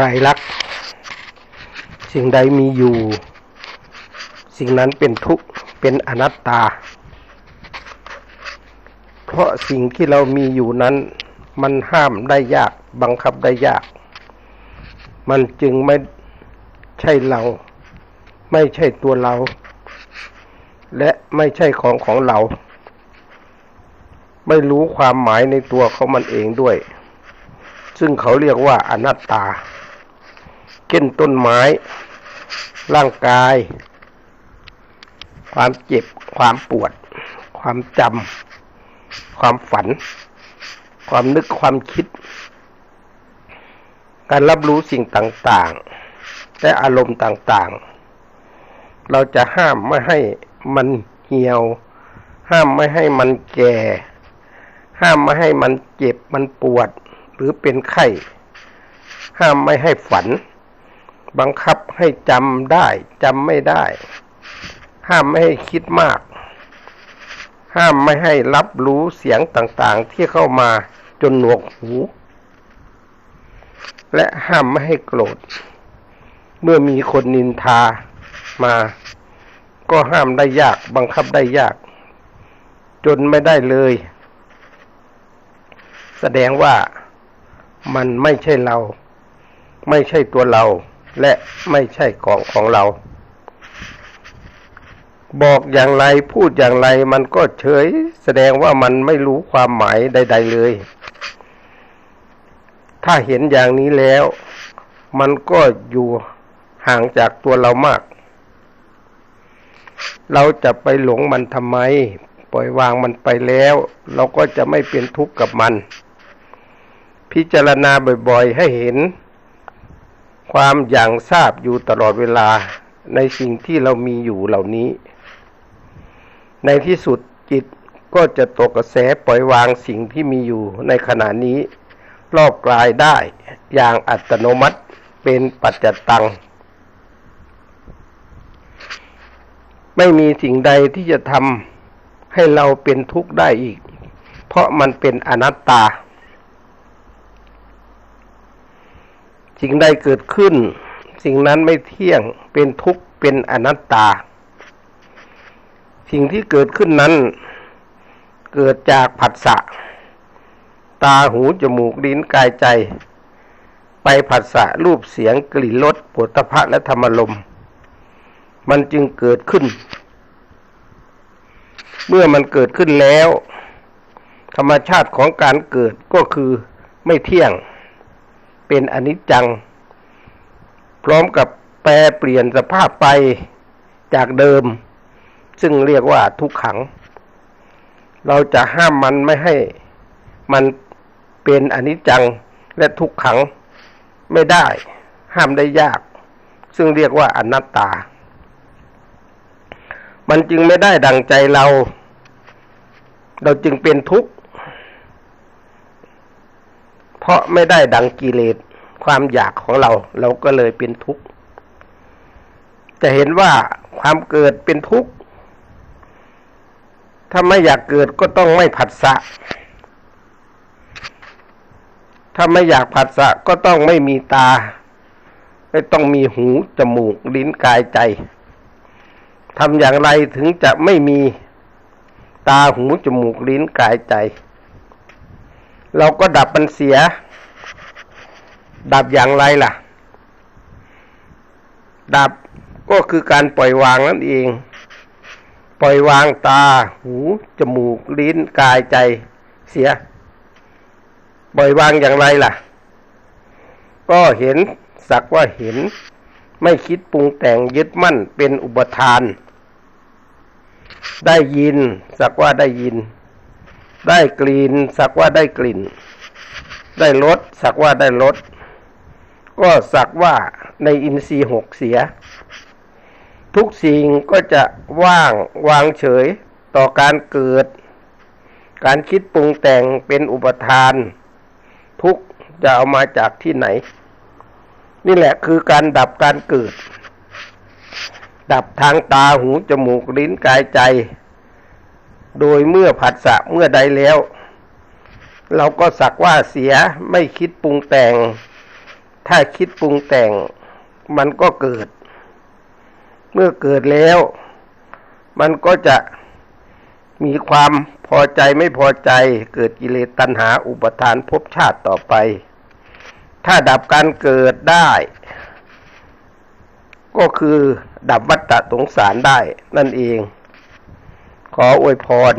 รลักษณ์ สิ่งใดมีอยู่ สิ่งนั้นเป็นทุกข์ เป็นอนัตตา เพราะสิ่งที่เรามีอยู่นั้น มันห้ามได้ยาก บังคับได้ยาก มันจึงไม่ใช่เรา ไม่ใช่ตัวเรา และไม่ใช่ของของเรา ไม่รู้ความหมายในตัวของมันเองด้วยซึ่งเขาเรียกว่าอนัตตา เช่นต้นไม้ ร่างกาย ความเจ็บ ความปวด ความจำ ความฝัน ความนึกความคิด การรับรู้สิ่งต่างๆ และอารมณ์ต่างๆ เราจะห้ามไม่ให้มันเหี่ยว ห้ามไม่ให้มันแก่ ห้ามไม่ให้มันเจ็บมันปวด หรือเป็นไข้ ห้ามไม่ให้ฝัน บังคับให้จำได้จำไม่ได้ ห้ามไม่ให้คิดมาก ห้ามไม่ให้รับรู้เสียงต่างๆ ที่เข้ามาจนหนวกหู และห้ามไม่ให้โกรธ เมื่อมีคนนินทามา ก็ห้ามได้ยาก บังคับได้ยาก จนไม่ได้เลย แสดงว่ามันไม่ใช่เรา ไม่ใช่ตัวเรา และไม่ใช่ของของเรา บอกอย่างไรพูดอย่างไรมันก็เฉย แสดงว่ามันไม่รู้ความหมายใด ๆเลย ถ้าเห็นอย่างนี้แล้ว มันก็อยู่ห่างจากตัวเรามาก เราจะไปหลงมันทำไม ปล่อยวางมันไปแล้ว เราก็จะไม่เป็นทุกข์กับมัน พิจารณาบ่อยๆ ให้เห็น ความอย่างทราบอยู่ตลอดเวลาในสิ่งที่เรามีอยู่เหล่านี้ ในที่สุดจิตก็จะตกกระแสปล่อยวางสิ่งที่มีอยู่ในขณะนี้รอบกลายได้อย่างอัตโนมัติเป็นปัจจตัง ไม่มีสิ่งใดที่จะทำให้เราเป็นทุกข์ได้อีก เพราะมันเป็นอนัตตา สิ่งใดเกิดขึ้น สิ่งนั้นไม่เที่ยงเป็นทุกข์เป็นอนัตตา สิ่งที่เกิดขึ้นนั้น เกิดจากผัสสะ ตาหูจมูกลิ้นกายใจ ไปผัสสะรูปเสียงกลิ่นรสปุถะพะและธรรมลม มันจึงเกิดขึ้น เมื่อมันเกิดขึ้นแล้ว ธรรมชาติของการเกิดก็คือไม่เที่ยง เป็นอนิจจัง พร้อมกับแปรเปลี่ยนสภาพไปจากเดิม ซึ่งเรียกว่าทุกขัง เราจะห้ามมันไม่ให้มันเป็นอนิจจังและทุกขังไม่ได้ ห้ามได้ยาก ซึ่งเรียกว่าอนัตตา มันจึงไม่ได้ดังใจเรา เราจึงเป็นทุกข์ เพราะไม่ได้ดังกิเลสความอยากของเรา เราก็เลยเป็นทุกข์ จะเห็นว่าความเกิดเป็นทุกข์ ถ้าไม่อยากเกิดก็ต้องไม่ผัสสะ ถ้าไม่อยากผัสสะก็ต้องไม่มีตา ไม่ต้องมีหูจมูกลิ้นกายใจทำอย่างไรถึงจะไม่มีตาหูจมูกลิ้นกายใจ เราก็ดับมันเสีย ดับอย่างไรล่ะ ดับก็คือการปล่อยวางนั่นเอง ปล่อยวางตา หู จมูก ลิ้น กายใจ เสีย ปล่อยวางอย่างไรล่ะ ก็เห็นสักว่าเห็น ไม่คิดปรุงแต่งยึดมั่นเป็นอุปทาน ได้ยิน สักว่าได้ยิน ได้กลิ่น สักว่าได้กลิ่น ได้รสสักว่าได้รส ก็สักว่าในอินทรีย์หกเสีย ทุกสิ่งก็จะว่างวางเฉยต่อการเกิด การคิดปรุงแต่งเป็นอุปทาน ทุกจะเอามาจากที่ไหน นี่แหละคือการดับการเกิด ดับทางตาหูจมูกลิ้นกายใจ โดยเมื่อผัสสะเมื่อใดแล้ว เราก็สักว่าเสียไม่คิดปรุงแต่ง ถ้าคิดปรุงแต่งมันก็เกิด เมื่อเกิดแล้ว มันก็จะมีความพอใจไม่พอใจ เกิดกิเลสตัณหาอุปทานภพชาติต่อไป ถ้าดับการเกิดได้ ก็คือดับวัฏฏะสงสารได้นั่นเอง ขออวยพร